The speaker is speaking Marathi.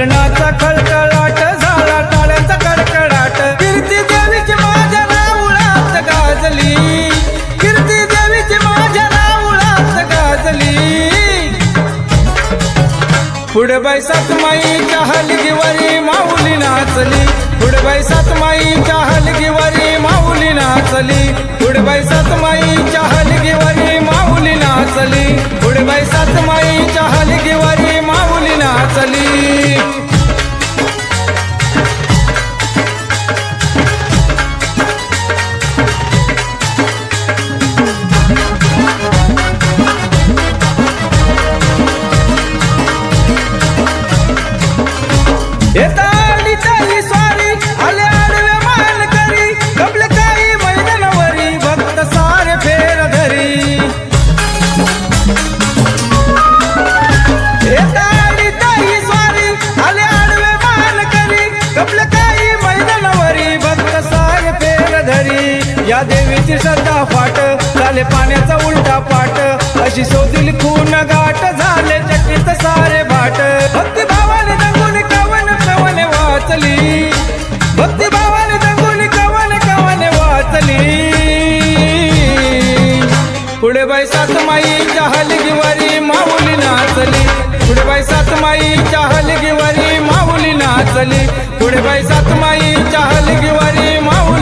धरणाचा खळखळाट झाला टाळ्यांचा कडकडाट कीर्ती देवीची माझ्या नावळात गाजली. कीर्ती देवीची माझ्या नावळात गाजली. पुढे बैसात माईच्या हलगीवरी माऊली नाचली. पुढे बैसात माईच्या हलगीवरी माऊली नाचली. या देवीची श्रद्धा फाट झाले पाण्याचा उलटा पाट अशी सोतील खून गाठ. सात सातमाई चहल गिवारी माऊली नाचली. पुढे सातमाई चहल गिवारी माऊली नाचली.